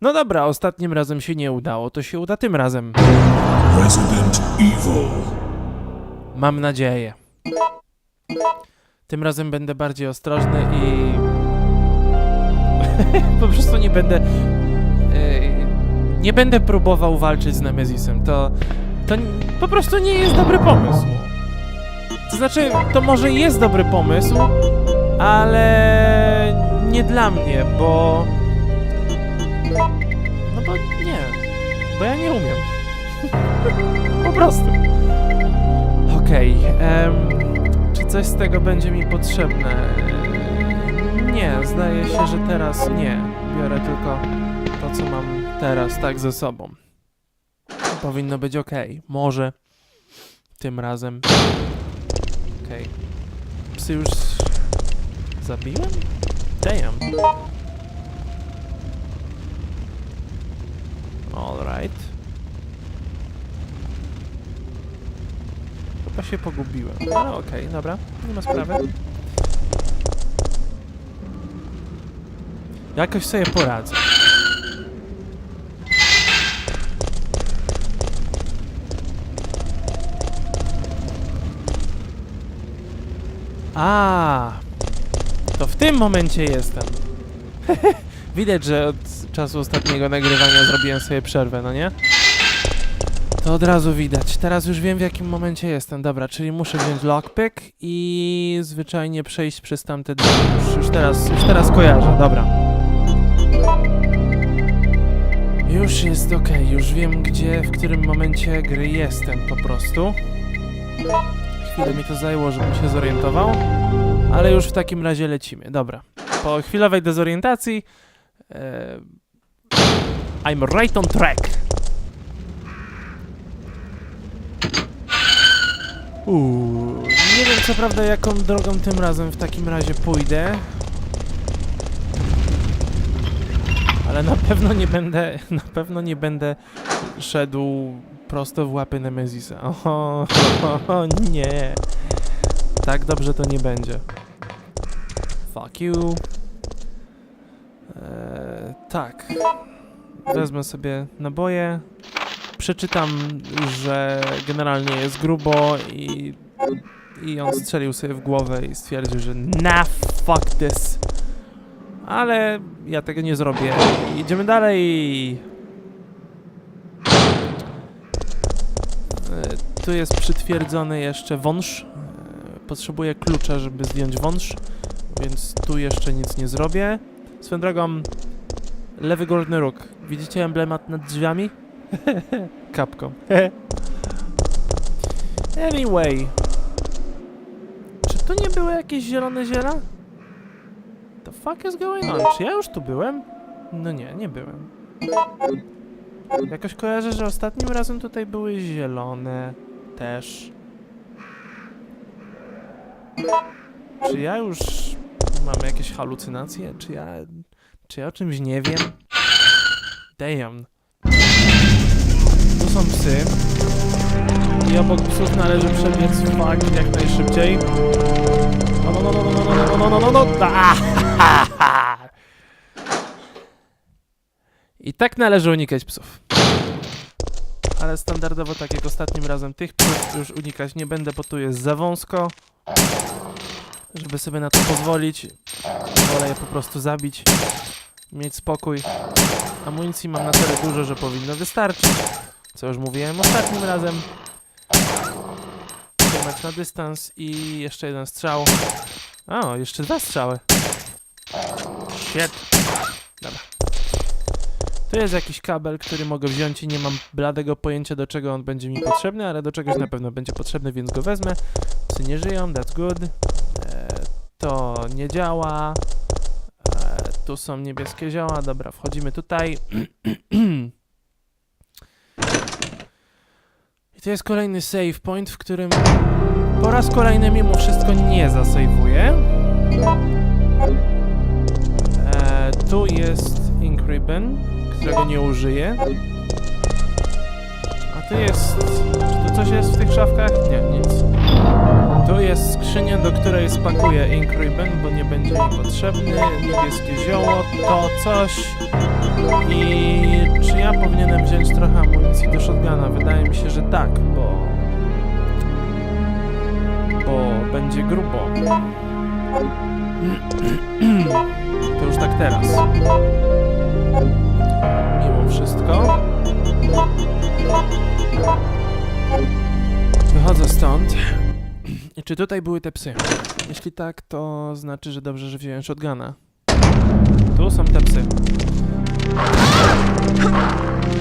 No dobra, ostatnim razem się nie udało, to się uda tym razem. Resident Evil. Mam nadzieję. Tym razem będę bardziej ostrożny i. po prostu nie będę. e, nie będę próbował walczyć z Nemezisem. To. To po prostu nie jest dobry pomysł. To znaczy, to może jest dobry pomysł, ale nie dla mnie, bo. No bo nie. Bo ja nie umiem. po prostu. Okej, em, czy coś z tego będzie mi potrzebne? Nie, zdaje się, że teraz nie. Biorę tylko to, co mam teraz, tak ze sobą. Powinno być ok. Może tym razem. Okej. Psy już zabiłem? Damn. Alright. Chyba się pogubiłem. Ale okej, dobra, nie ma sprawy. Jakoś sobie poradzę. A, to w tym momencie jestem. Widać, że od czasu ostatniego nagrywania zrobiłem sobie przerwę, no nie? To od razu widać. Teraz już wiem w jakim momencie jestem. Dobra, czyli muszę wziąć lockpick i zwyczajnie przejść przez tamte drzwi. Już, już teraz, już teraz kojarzę, dobra. Już jest ok, już wiem gdzie, w którym momencie gry jestem po prostu. Chwilę mi to zajęło, żebym się zorientował, ale już w takim razie lecimy. Dobra. Po chwilowej dezorientacji e, I'm right on track. Uuu, nie wiem co prawda jaką drogą tym razem w takim razie pójdę. Ale na pewno nie będę, na pewno nie będę szedł prosto w łapy Nemezisa. O, o, nie. Tak dobrze to nie będzie. Fuck you. Eee, tak. Wezmę sobie naboje. Przeczytam, że generalnie jest grubo i, i on strzelił sobie w głowę i stwierdził, że na fuck this. Ale ja tego nie zrobię. Idziemy dalej. E, Tu jest przytwierdzony jeszcze wąż. E, Potrzebuję klucza, żeby zdjąć wąż, więc tu jeszcze nic nie zrobię. Swoją drogą, lewy górny róg. Widzicie emblemat nad drzwiami? Kapką. anyway. Czy tu nie były jakieś zielone ziela? The fuck is going on? Czy ja już tu byłem? No nie, nie byłem. Jakoś kojarzę, że ostatnim razem tutaj były zielone też. Czy ja już mam jakieś halucynacje? Czy ja... Czy ja o czymś nie wiem? Damn. Tu są psy. I obok psów należy przebiec fuck jak najszybciej. No, no, no, no, no, no, no, no, no, no, no, no, Ah! I tak należy unikać psów. Ale standardowo, tak jak ostatnim razem, tych psów już unikać nie będę, bo tu jest za wąsko. Żeby sobie na to pozwolić, wolę je po prostu zabić, mieć spokój. Amunicji mam na tyle dużo, że powinno wystarczyć. Co już mówiłem ostatnim razem. Trzymać na dystans i jeszcze jeden strzał. O, jeszcze dwa strzały. Shit. Dobra. Tu jest jakiś kabel, który mogę wziąć i nie mam bladego pojęcia do czego on będzie mi potrzebny, ale do czegoś na pewno będzie potrzebny, więc go wezmę. Psy nie żyją, that's good. To nie działa. E, tu są niebieskie zioła, dobra, wchodzimy tutaj. I to jest kolejny save point, w którym po raz kolejny mimo wszystko nie zasejwuję. E, tu jest Ink Ribbon, którego nie użyję. A tu jest... Czy tu coś jest w tych szafkach? Nie, nic. Tu jest skrzynia, do której spakuję Ink Ribbon, bo nie będzie mi potrzebny. Niebieskie zioło, to coś. I powinienem wziąć trochę amunicji do shotguna. Wydaje mi się, że tak, bo... Bo będzie grubo. To już tak teraz. Mimo wszystko. Wychodzę stąd. Czy tutaj były te psy? Jeśli tak, to znaczy, że dobrze, że wziąłem shotguna. Tu są te psy.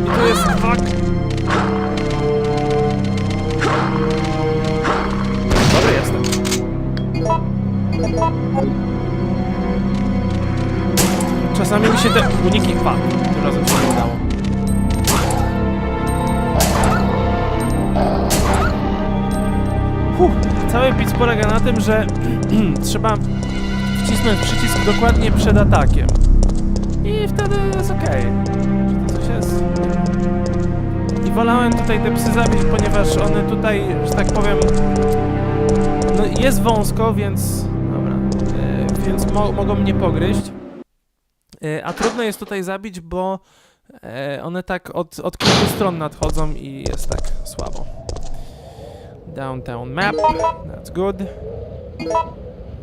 I tu jest fuck. Dobry jestem. Czasami mi się te uniki... Fuck. Tym razem się nie udało. Cały pic polega na tym, że trzeba wcisnąć przycisk dokładnie przed atakiem. I wtedy jest okej. Czy coś jest? I wolałem tutaj te psy zabić, ponieważ one tutaj, że tak powiem, no jest wąsko, więc dobra, e, więc mo mogą mnie pogryźć. E, a trudno jest tutaj zabić, bo e, one tak od, od kilku stron nadchodzą i jest tak słabo. Downtown map, that's good.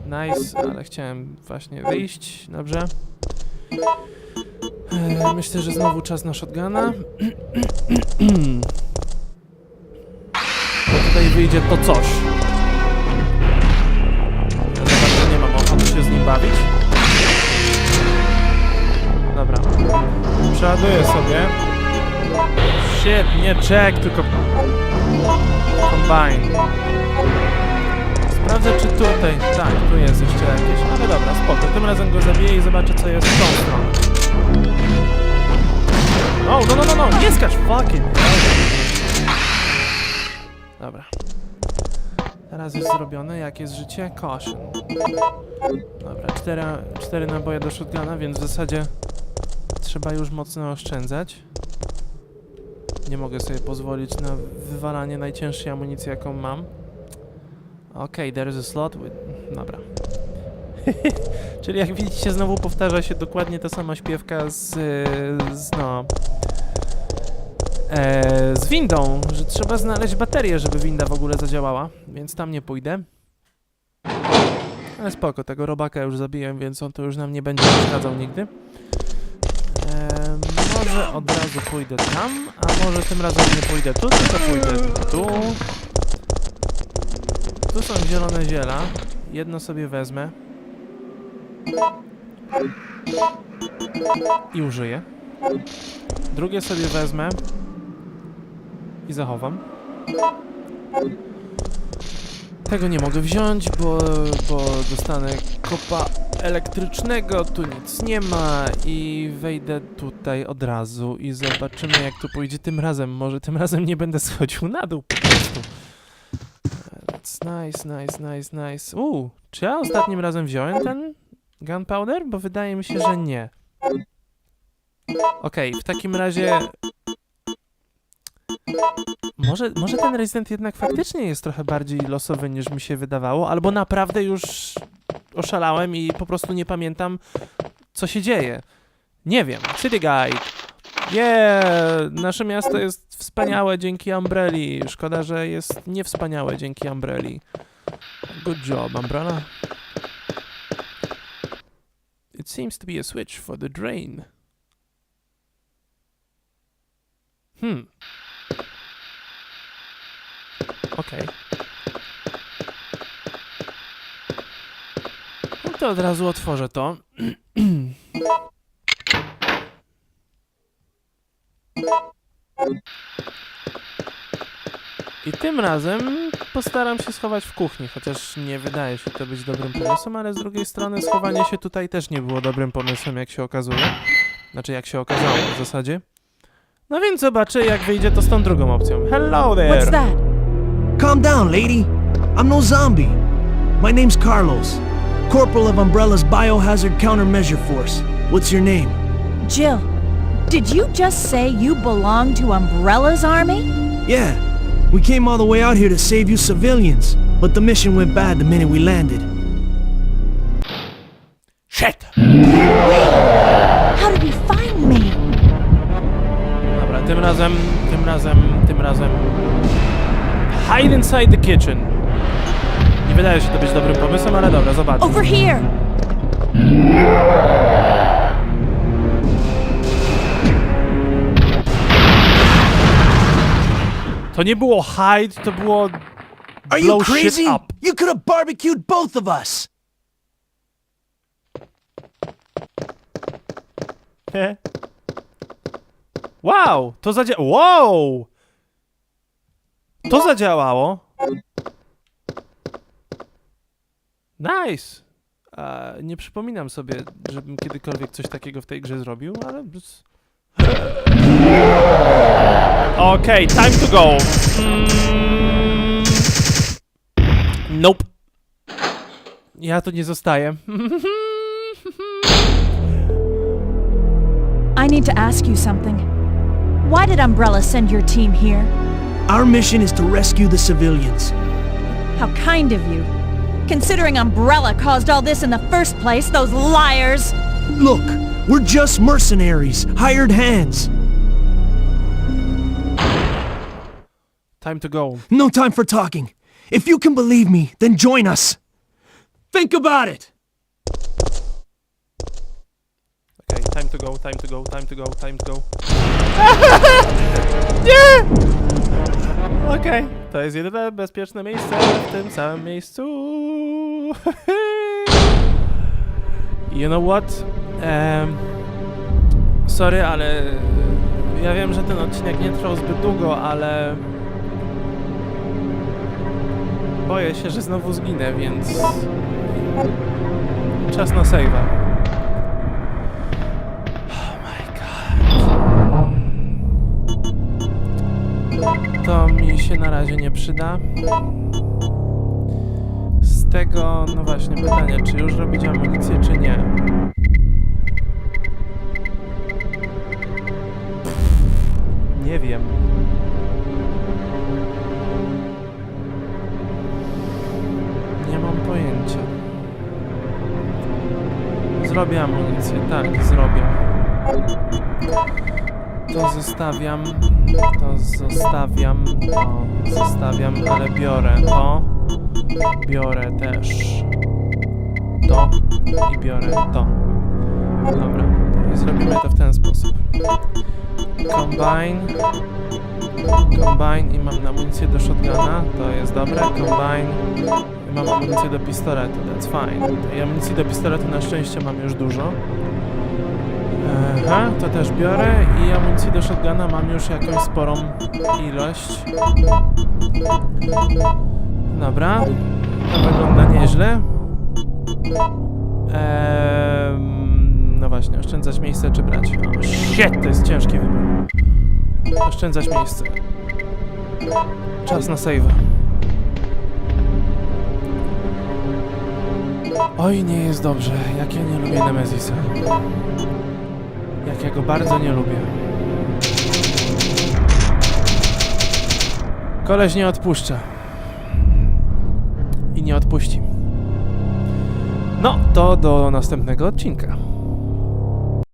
Nice, ale chciałem właśnie wyjść, dobrze. E, Myślę, że znowu czas na shotguna. Tutaj wyjdzie to coś. Ja za nie mam ochoty się z nim bawić. Dobra. Przeładuję sobie. Shit, nie check, tylko... Combine. Sprawdzę, czy tutaj... Tak, tu jest jeszcze jakieś... Ale dobra, spoko. Tym razem go zabiję i zobaczę, co jest w tą stroną. O, no, no, no, no, nie skacz, fucking. Dobra. Teraz jest zrobione, jak jest życie? Caution. Dobra, cztery, cztery naboje do shotguna, więc w zasadzie trzeba już mocno oszczędzać. Nie mogę sobie pozwolić na wywalanie najcięższej amunicji, jaką mam. Okej, there is a slot with... Dobra. Czyli jak widzicie, znowu powtarza się dokładnie ta sama śpiewka z, z no... E, z windą, że trzeba znaleźć baterię, żeby winda w ogóle zadziałała, więc tam nie pójdę. Ale spoko, tego robaka już zabiłem, więc on to już nam nie będzie przeszkadzał nigdy. E, może od razu pójdę tam, a może tym razem nie pójdę tu, tylko pójdę tu. Tu są zielone ziela. Jedno sobie wezmę. I użyję. Drugie sobie wezmę. I zachowam. Tego nie mogę wziąć, bo, bo dostanę kopa elektrycznego, tu nic nie ma i wejdę tutaj od razu i zobaczymy jak tu pójdzie tym razem. Może tym razem nie będę schodził na dół po prostu. That's nice, nice, nice, nice. Uuu, czy ja ostatnim razem wziąłem ten gunpowder? Bo wydaje mi się, że nie. Okej, w takim razie... Może, może ten Resident jednak faktycznie jest trochę bardziej losowy niż mi się wydawało, albo naprawdę już oszalałem i po prostu nie pamiętam, co się dzieje. Nie wiem. City Guide. Yeah! Nasze miasto jest wspaniałe dzięki Umbrelli. Szkoda, że jest niewspaniałe dzięki Umbrelli. Good job, Umbrella. It seems to be a switch for the drain. Hmm. Okej. To od razu otworzę to. I tym razem postaram się schować w kuchni, chociaż nie wydaje się to być dobrym pomysłem, ale z drugiej strony schowanie się tutaj też nie było dobrym pomysłem, jak się okazuje. Znaczy, jak się okazało w zasadzie. No więc zobaczę, jak wyjdzie to z tą drugą opcją. Hello there! What's that? Calm down, lady. I'm no zombie. My name's Carlos, Corporal of Umbrella's Biohazard Countermeasure Force. What's your name? Jill, did you just say you belong to Umbrella's army? Yeah, we came all the way out here to save you civilians, but the mission went bad the minute we landed. Shit! How did you find me? Dobra, tym razem, tym razem, tym razem... Hide inside the kitchen. Nie wydaje się to być dobrym pomysłem, ale dobra, zobaczmy. Over here! To nie było hide, to było Are you blow shit crazy? up. You could have barbecued both of us. He. Wow, to zadzia... Wow! To zadziałało. Nice. E, nie przypominam sobie, żebym kiedykolwiek coś takiego w tej grze zrobił, ale... Okej, time to go. Mm. Nope. Ja tu nie zostaję. I need to ask you something. Why did Umbrella send your team here? Our mission is to rescue the civilians. How kind of you. Considering Umbrella caused all this in the first place, those liars! Look, we're just mercenaries, hired hands. Time to go. No time for talking. If you can believe me, then join us. Think about it. Okay, time to go, time to go, time to go, time to go. Nie! Okej, to jest jedyne bezpieczne miejsce w tym samym miejscu. you know what? Em, sorry, ale ja wiem, że ten odcinek nie trwał zbyt długo, ale boję się, że znowu zginę, więc czas na save'a. Się na razie nie przyda. Z tego, no właśnie, pytanie, czy już robić amunicję, czy nie? Nie wiem. Nie mam pojęcia. Zrobię amunicję, tak, zrobię. To zostawiam, to zostawiam, to zostawiam, ale biorę to, biorę też to i biorę to. Dobra, zrobimy to w ten sposób. Combine, combine i mam amunicję do shotguna, to jest dobre, combine i mam amunicję do pistoletu, that's fine. I amunicji do pistoletu na szczęście mam już dużo. Aha, to też biorę i amunicji do shotguna mam już jakąś sporą ilość. Dobra, to wygląda nieźle. Ehm, no właśnie, oszczędzać miejsce czy brać? O, shit, to jest ciężki wybór. Oszczędzać miejsce. Czas na save. Oj, nie jest dobrze. Jak ja nie lubię Nemezisa. Jak ja go bardzo nie lubię. Koleś nie odpuszcza. I nie odpuści. No, to do następnego odcinka.